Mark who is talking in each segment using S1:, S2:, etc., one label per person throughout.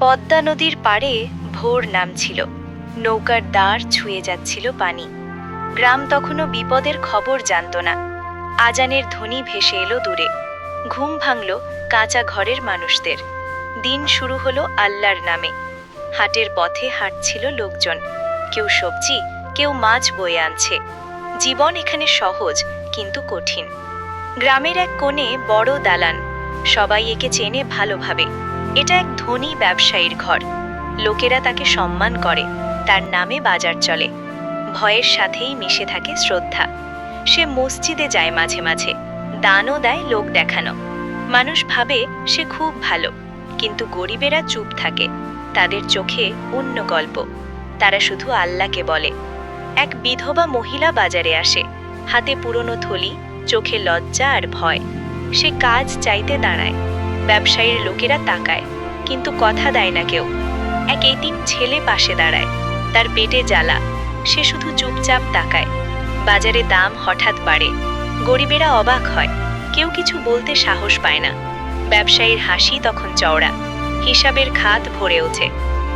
S1: পদ্মা নদীর পাড়ে ভোর নামছিল। নৌকার দাঁড় ছুঁয়ে যাচ্ছিল পানি। গ্রাম তখনও বিপদের খবর জানত না। আজানের ধ্বনি ভেসে এলো দূরে। ঘুম ভাঙল কাঁচা ঘরের মানুষদের। দিন শুরু হলো আল্লাহর নামে। হাটের পথে হাঁটছিল লোকজন। কেউ সবজি, কেউ মাছ বয়ে আনছে। জীবন এখানে সহজ, কিন্তু কঠিন। গ্রামের এক কোণে বড় দালান। সবাই একে চেনে ভালোভাবে। এটা এক ধনী ব্যবসায়ীর ঘর। লোকেরা তাকে সম্মান করে, তার নামে বাজার চলে। ভয়ের সাথেই মিশে থাকে শ্রদ্ধা। সে মসজিদে যায় মাঝে মাঝে, দানও দেয় লোক দেখানো। মানুষ ভাবে সে খুব ভালো, কিন্তু গরিবেরা চুপ থাকে। তাদের চোখে অন্য গল্প। তারা শুধু আল্লাহকে বলে। এক বিধবা মহিলা বাজারে আসে। হাতে পুরনো থলি, চোখে লজ্জা আর ভয়। সে কাজ চাইতে দাঁড়ায়। ব্যবসায়ীর লোকেরা তাকায়, কিন্তু কথা দেয় না কেউ। এক এতিম ছেলে পাশে দাঁড়ায়, তার পেটে জ্বালা, সে শুধু চুপচাপ তাকায়। বাজারে দাম হঠাৎ বাড়ে, গরিবেরা অবাক হয়, কেউ কিছু বলতে সাহস পায় না। ব্যবসায়ীর হাসি তখন চওড়া, হিসাবের খাত ভরে ওঠে,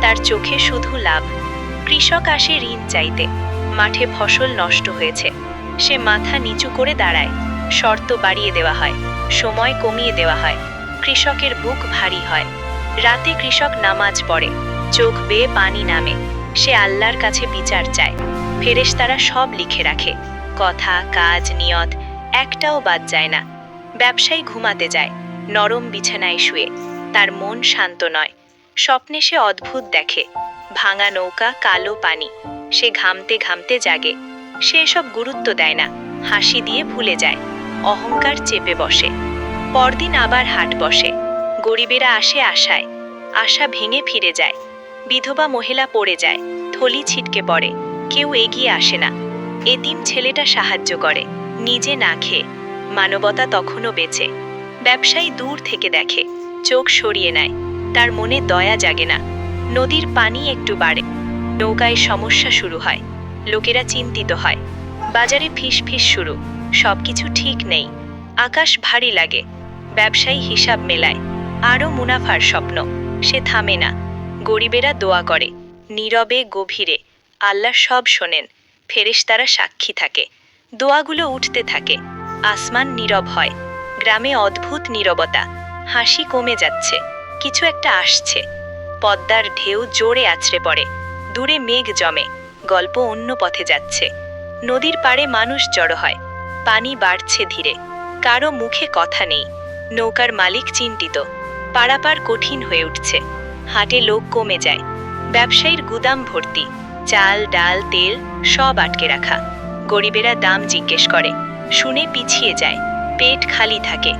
S1: তার চোখে শুধু লাভ। কৃষক আসে ঋণ চাইতে, মাঠে ফসল নষ্ট হয়েছে, সে মাথা নিচু করে দাঁড়ায়, শর্ত বাড়িয়ে দেওয়া হয়, সময় কমিয়ে দেওয়া হয়। কৃষকের বুক ভারী হয়। রাতে কৃষক নামাজ পড়ে, চোখ বেয়ে পানি নামে। সে আল্লাহর কাছে বিচার চায়। ফেরেশতারা সব লিখে রাখে। কথা, কাজ, নিয়ত, একটাও বাদ যায় না। ব্যবসায়ী ঘুমাতে যায়, নরম বিছানায় শুয়ে। তার মন শান্ত নয়। স্বপ্নে সে অদ্ভুত দেখে। ভাঙা নৌকা, কালো পানি। সে ঘামতে ঘামতে জাগে। সে এসব গুরুত্ব দেয় না। হাসি দিয়ে ভুলে যায়। অহংকার চেপে বসে। পরদিন আবার হাট বসে। গরিবেরা আসে আশায়। আশা ভেঙে ফিরে যায়। বিধবা মহিলা পড়ে যায়। থলি ছিটকে পড়ে। কেউ এগিয়ে আসে না। এতিম ছেলেটা সাহায্য করে। নিজে না খেয়ে। মানবতা তখনও বেঁচে। ব্যবসায়ী দূর থেকে দেখে। চোখ সরিয়ে নেয়। তার মনে দয়া জাগে না। নদীর পানি একটু বাড়ে। নৌকায় সমস্যা শুরু হয়। লোকেরা চিন্তিত হয়। বাজারে ফিস ফিস শুরু। সবকিছু ঠিক নেই। আকাশ ভারী লাগে। ব্যবসায়ী হিসাব মেলায়। আরও মুনাফার স্বপ্ন। সে থামে না। গরিবেরা দোয়া করে। নীরবে, গভীরে। আল্লাহ সব শোনেন। ফেরেশতারা সাক্ষী থাকে। দোয়াগুলো উঠতে থাকে। আসমান নীরব হয়। গ্রামে অদ্ভুত নীরবতা। হাসি কমে যাচ্ছে। কিছু একটা আসছে। পদ্মার ঢেউ জোরে আছড়ে পড়ে। দূরে মেঘ জমে। গল্প অন্য পথে যাচ্ছে। নদীর পাড়ে মানুষ জড়ো হয়। পানি বাড়ছে ধীরে। কারও মুখে কথা নেই। নৌকার মালিক চিন্তিত। পারাপার কঠিন হয়ে উঠছে। হাটে লোক কমে যায়। ব্যবসায়ীর গুদাম ভর্তি। চাল, ডাল, তেল সব আটকে রাখা। গরিবেরা দাম জিজ্ঞেস করে। শুনে পিছিয়ে যায়। পেট খালি থাকে।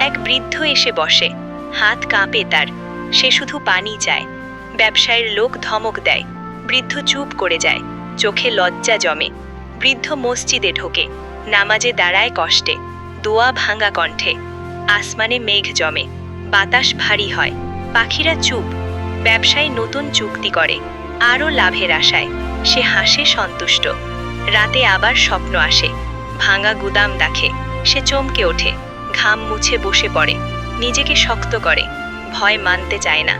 S1: এক বৃদ্ধ এসে বসে। হাত কাঁপে তার। সে শুধু পানি চায়। ব্যবসায়ীর লোক ধমক দেয়। বৃদ্ধ চুপ করে যায়। চোখে লজ্জা জমে। বৃদ্ধ মসজিদে ঢোকে। নামাজে দাঁড়ায় কষ্টে। দোয়া ভাঙা কণ্ঠে। আসমানে মেঘ জমে, বাতাস ভারী হয়, পাখিরা চুপ, ব্যবসায় নতুন চুক্তি করে, আরও লাভের আশায়, সে হাসে সন্তুষ্ট, রাতে আবার স্বপ্ন আসে, ভাঙা গুদাম দেখে, সে চমকে ওঠে, ঘাম মুছে বসে পড়ে, নিজেকে শক্ত করে, ভয় মানতে চায় না,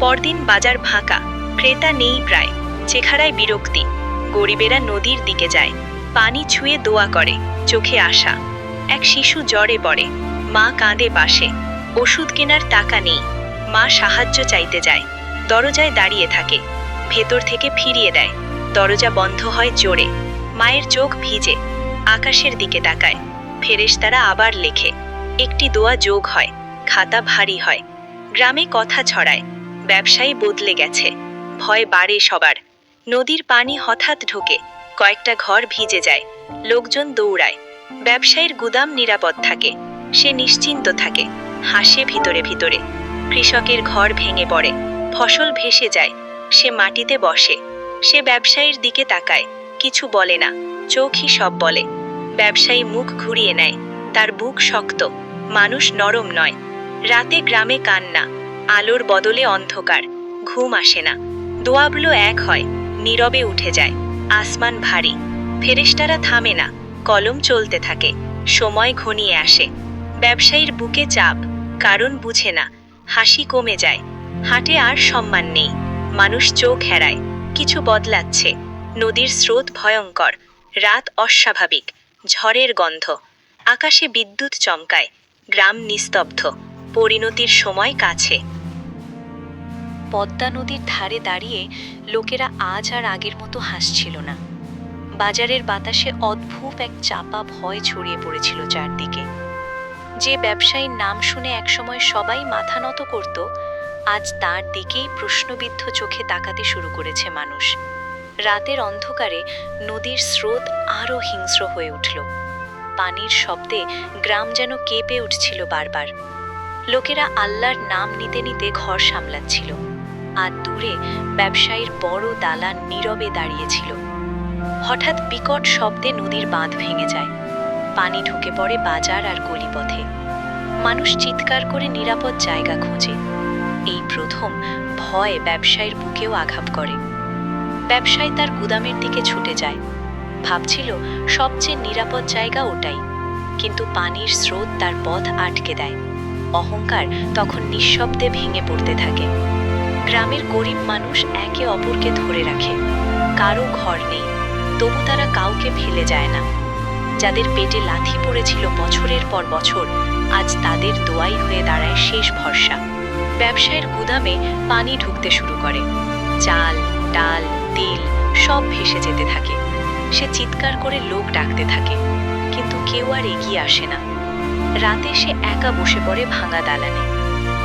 S1: পরদিন বাজার ফাঁকা, ক্রেতা নেই প্রায় চেখারায় বিরক্তি, গরিবেরা নদীর দিকে যায়, পানি ছুঁয়ে দোয়া করে, চোখে আসা এক শিশু জ্বরে পড়ে মা কাঁদে পাশে। ওষুধ কেনার টাকা নেই। মা সাহায্য চাইতে যায়। দরজায় দাঁড়িয়ে থাকে। ভেতর থেকে ফিরিয়ে দেয়। দরজা বন্ধ হয় জোরে। মায়ের চোখ ভিজে। আকাশের দিকে তাকায়। ফেরেশতারা আবার লেখে। একটি দোয়া যোগ হয়। খাতা ভারী হয়। গ্রামে কথা ছড়ায়। ব্যবসায়ী বদলে গেছে। ভয় বাড়ে সবার। নদীর পানি হঠাৎ ঢোকে। কয়েকটা ঘর ভিজে যায়। লোকজন দৌড়ায়। ব্যবসায়ীর গুদাম নিরাপদ থাকে। সে নিশ্চিন্ত থাকে। হাসে ভিতরে ভিতরে। কৃষকের ঘর ভেঙে পড়ে। ফসল ভেসে যায়। সে মাটিতে বসে। সে ব্যবসায়ীর দিকে তাকায়। কিছু বলে না। চোখই সব বলে। ব্যবসায়ী মুখ ঘুরিয়ে নেয়। তার বুক শক্ত। মানুষ নরম নয়। রাতে গ্রামে কান্না। আলোর বদলে অন্ধকার। ঘুম আসে না। দোয়াবলো এক হয়। নীরবে উঠে যায়। আসমান ভারী। ফেরেশতারা থামে না। কলম চলতে থাকে। সময় ঘনিয়ে আসে। ব্যবসায়ীর বুকে চাপ, কারণ বুঝে না। হাসি কমে যায়। হাটে আর সম্মান নেই। মানুষ চোখ হেরায়। কিছু বদলাচ্ছে। নদীর স্রোত ভয়ঙ্কর। রাত অস্বাভাবিক। ঝড়ের গন্ধ। আকাশে বিদ্যুৎ চমকায়। গ্রাম নিস্তব্ধ। পরিণতির সময় কাছে। পদ্মা নদীর ধারে দাঁড়িয়ে লোকেরা আজ আর আগের মতো হাসছিল না। বাজারের বাতাসে অদ্ভুত এক চাপা ভয় ছড়িয়ে পড়েছিল চারদিকে। যে ব্যবসায়ীর নাম শুনে একসময় সবাই মাথা নত করত, আজ তার দিকেই প্রশ্নবিদ্ধ চোখে তাকাতে শুরু করেছে মানুষ। রাতের অন্ধকারে নদীর স্রোত আরও হিংস্র হয়ে উঠল। পানির শব্দে গ্রাম যেন কেঁপে উঠছিল বারবার। লোকেরা আল্লাহর নাম নিতে নিতে ঘর সামলাচ্ছিল, আর দূরে ব্যবসায়ীর বড় দালান নীরবে দাঁড়িয়েছিল। হঠাৎ বিকট শব্দে নদীর বাঁধ ভেঙে যায়। পানি ঢুকে পড়ে বাজার আর গলিপথে। মানুষ চিৎকার করে নিরাপদ জায়গা খোঁজে। এই প্রথম ভয় ব্যবসায়ীর বুকেও আঘাত করে। ব্যবসায়ী তার গুদামের দিকে ছুটে যায়। ভাবছিল, সবচেয়ে নিরাপদ জায়গা ওটাই। কিন্তু পানির স্রোত তার পথ আটকে দেয়। অহংকার তখন নিঃশব্দে ভেঙে পড়তে থাকে। গ্রামের গরিব মানুষ একে অপরকে ধরে রাখে। কারও ঘর নেই, তবু তারা কাউকে ফেলে যায় না। যাদের পেটে লাথি পড়েছিল বছরের পর বছর। আজ তাদের দোয়াই হয়ে দাঁড়ায় শেষ ভরসা। ব্যবসায়ের গুদামে পানি ঢুকতে শুরু করে। চাল, ডাল, তেল সব ভেসে যেতে থাকে। সে চিৎকার করে লোক ডাকতে থাকে। কিন্তু কেউ আর এগিয়ে আসে না। রাতে সে একা বসে পড়ে ভাঙা দালানে।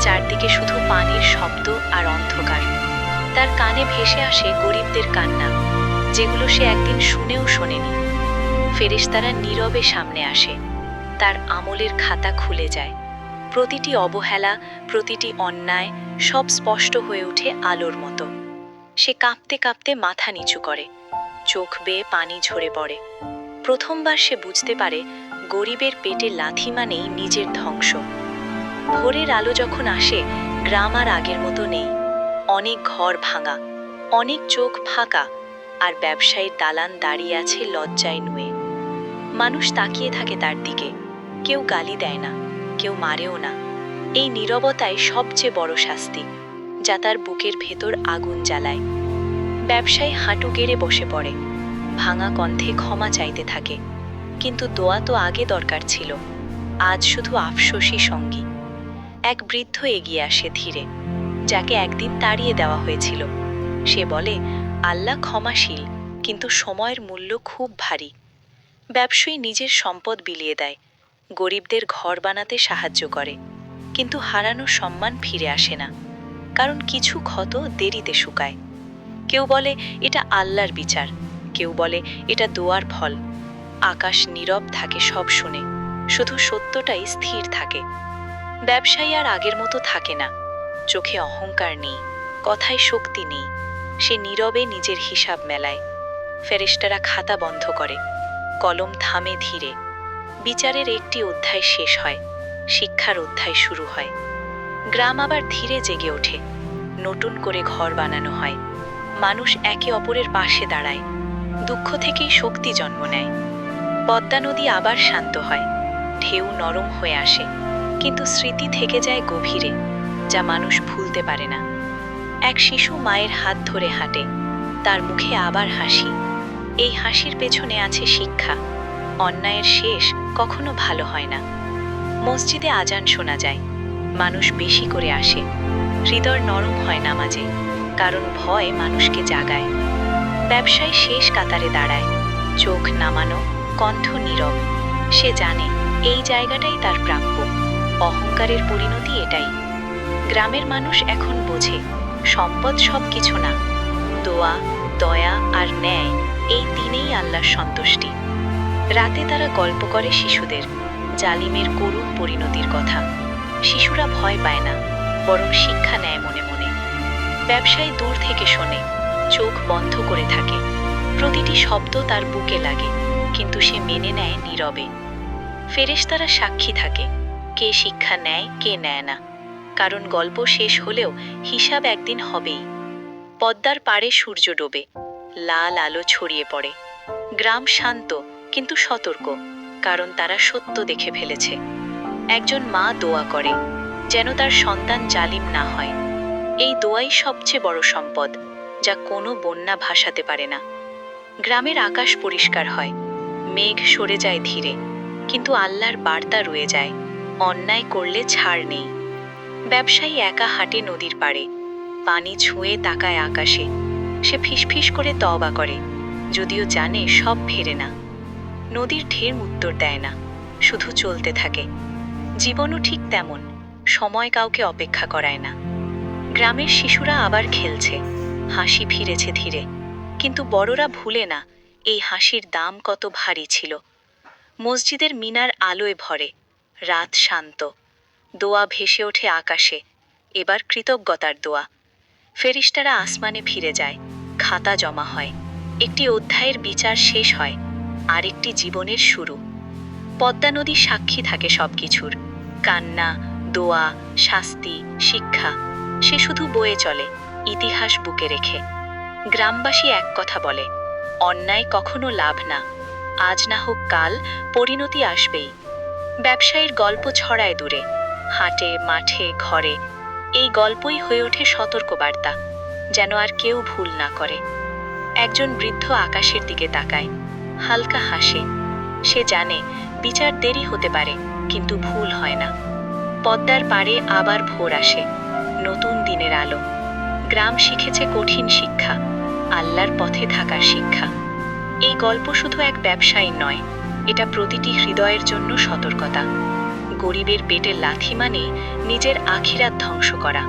S1: চারদিকে শুধু পানির শব্দ আর অন্ধকার। তার কানে ভেসে আসে গরিবদের কান্না, যেগুলো সে একদিন শুনেও শোনেনি। ফেরেশতারা নীরবে সামনে আসে। তার আমলের খাতা খুলে যায়। প্রতিটি অবহেলা, প্রতিটি অন্যায় সব স্পষ্ট হয়ে ওঠে আলোর মতো। সে কাঁপতে কাঁপতে মাথা নিচু করে। চোখ বেয়ে পানি ঝরে পড়ে। প্রথমবার সে বুঝতে পারে গরিবের পেটে লাথি মানেই নিজের ধ্বংস। ভোরের আলো যখন আসে, গ্রাম আর আগের মতো নেই। অনেক ঘর ভাঙা, অনেক চোখ ফাঁকা, আর ব্যবসায়ীর দালান দাঁড়িয়ে আছে লজ্জায় নুয়ে। মানুষ তাকিয়ে থাকে তার দিকে। কেউ গালি দেয় না, কেউ মারেও না। এই নীরবতাই সবচেয়ে বড় শাস্তি, যা তার বুকের ভেতর আগুন জ্বালায়। ব্যবসায়ী হাঁটু গেড়ে বসে পড়ে, ভাঙা কণ্ঠে ক্ষমা চাইতে থাকে। কিন্তু দোয়া তো আগে দরকার ছিল, আজ শুধু আফসোসই সঙ্গী। এক বৃদ্ধ এগিয়ে আসে ধীরে, যাকে একদিন তাড়িয়ে দেওয়া হয়েছিল। সে বলে, আল্লাহ ক্ষমাশীল, কিন্তু সময়ের মূল্য খুব ভারী। ব্যবসায়ী নিজের সম্পদ বিলিয়ে দেয়, গরিবদের ঘর বানাতে সাহায্য করে, কিন্তু হারানো সম্মান ফিরে আসে না, কারণ কিছু ক্ষত দেরিতে শুকায়। কেউ বলে, এটা আল্লাহর বিচার। কেউ বলে, এটা দোয়ার ফল। আকাশ নীরব থাকে সব শুনে, শুধু সত্যটাই স্থির থাকে। ব্যবসায়ী আর আগের মতো থাকে না, চোখে অহংকার নেই, কথায় শক্তি নেই, সে নীরবে নিজের হিসাব মেলায়। ফেরেশতারা খাতা বন্ধ করে কলম থামে ধীরে। বিচারের একটি অধ্যায় শেষ হয়, শিক্ষার অধ্যায় শুরু হয়। গ্রাম আবার ধীরে জেগে ওঠে, নতুন করে ঘর বানানো হয়। মানুষ একে অপরের পাশে দাঁড়ায়, দুঃখ থেকেই শক্তি জন্ম নেয়। পদ্মা নদী আবার শান্ত হয়, ঢেউ নরম হয়ে আসে, কিন্তু স্মৃতি থেকে যায় গভীরে, যা মানুষ ভুলতে পারে না। এক শিশু মায়ের হাত ধরে হাঁটে, তার মুখে আবার হাসি। এই হাসির পেছনে আছে শিক্ষা। অন্যায়ের শেষ কখনো ভালো হয় না। মসজিদে আজান শোনা যায়। মানুষ বেশি করে আসে। হৃদয় নরম হয় নামাজে, কারণ ভয় মানুষকে জাগায়। ব্যবসায় শেষ কাতারে দাঁড়ায়। চোখ নামানো, কণ্ঠ নীরব। সে জানে এই জায়গাটাই তার প্রাপ্য। অহংকারের পরিণতি এটাই। গ্রামের মানুষ এখন বোঝে, সম্পদ সব কিছু না। দোয়া, দয়া আর ন্যায় এই দিনেই আল্লাহর সন্তুষ্টি। রাতে তারা গল্প করে শিশুদের, জালিমের করুণ পরিণতির কথা। শিশুরা ভয় পায় না, বরং শিক্ষা নেয় মনে মনে। ব্যবসায়ী দূর থেকে শোনে, চোখ বন্ধ করে থাকে। প্রতিটি শব্দ তার বুকে লাগে, কিন্তু সে মেনে নেয় নীরবে। ফেরেশতারা সাক্ষী থাকে, কে শিক্ষা নেয়, কে নেয় না। কারণ গল্প শেষ হলেও হিসাব একদিন হবেই। পদ্মার পাড়ে সূর্য ডোবে লাল আলো ছড়িয়ে পড়ে। গ্রাম শান্ত, কিন্তু সতর্ক, কারণ তারা সত্য দেখে ফেলেছে। একজন মা দোয়া করে, যেন তার সন্তান জালিম না হয়। এই দোয়াই সবচেয়ে বড় সম্পদ, যা কোনো বন্যা ভাসাতে পারে না। গ্রামের আকাশ পরিষ্কার হয়, মেঘ সরে যায় ধীরে, কিন্তু আল্লাহর বার্তা রয়ে যায়, অন্যায় করলে ছাড় নেই। ব্যবসায়ী একা হাঁটে নদীর পাড়ে, পানি ছুঁয়ে তাকায় আকাশে। সে ফিসফিস করে তওবা করে, যদিও জানে সব ফেরে না। নদীর ঢের উত্তর দেয় না, শুধু চলতে থাকে। জীবনও ঠিক তেমন, সময় কাউকে অপেক্ষা করায় না। গ্রামের শিশুরা আবার খেলছে, হাসি ফিরেছে ধীরে, কিন্তু বড়রা ভুলে না এই হাসির দাম কত ভারী ছিল। মসজিদের মিনার আলোয় ভরে, রাত শান্ত, দোয়া ভেসে ওঠে আকাশে, এবার কৃতজ্ঞতার দোয়া। ফেরিস্তারা আসমানে ফিরে যায় খাতা জমা হয়। একটি অধ্যায়ের বিচার শেষ হয় আর একটি জীবনের শুরু। পদ্মা নদী সাক্ষী থাকে সবকিছুর। কান্না, দোয়া, শাস্তি, শিক্ষা, সে শুধু বয়ে চলে, ইতিহাস বুকে রেখে। গ্রামবাসী এক কথা বলে, অন্যায় কখনো লাভ না। আজ না হোক কাল পরিণতি আসবেই। ব্যবসায়ীর গল্প ছড়ায় দূরে, হাটে, মাঠে, ঘরে। এই গল্পই হয়ে ওঠে সতর্কবার্তা। যেন আর কেউ ভুল না করে। একজন বৃদ্ধ আকাশের দিকে তাকায়। হালকা হাসে। সে জানে, বিচার দেরি হতে পারে, কিন্তু ভুল হয় না। পদ্মার পাড়ে আবার ভোর আসে। নতুন দিনের আলো। গ্রাম শিখেছে কঠিন শিক্ষা, আল্লাহর পথে থাকার শিক্ষা। এই গল্প শুধু এক ব্যবসায়ী নয়, এটা প্রতিটি হৃদয়ের জন্য সতর্কতা। গরিবের পেটে লাথি মানে নিজের আখিরাত ধ্বংস করা।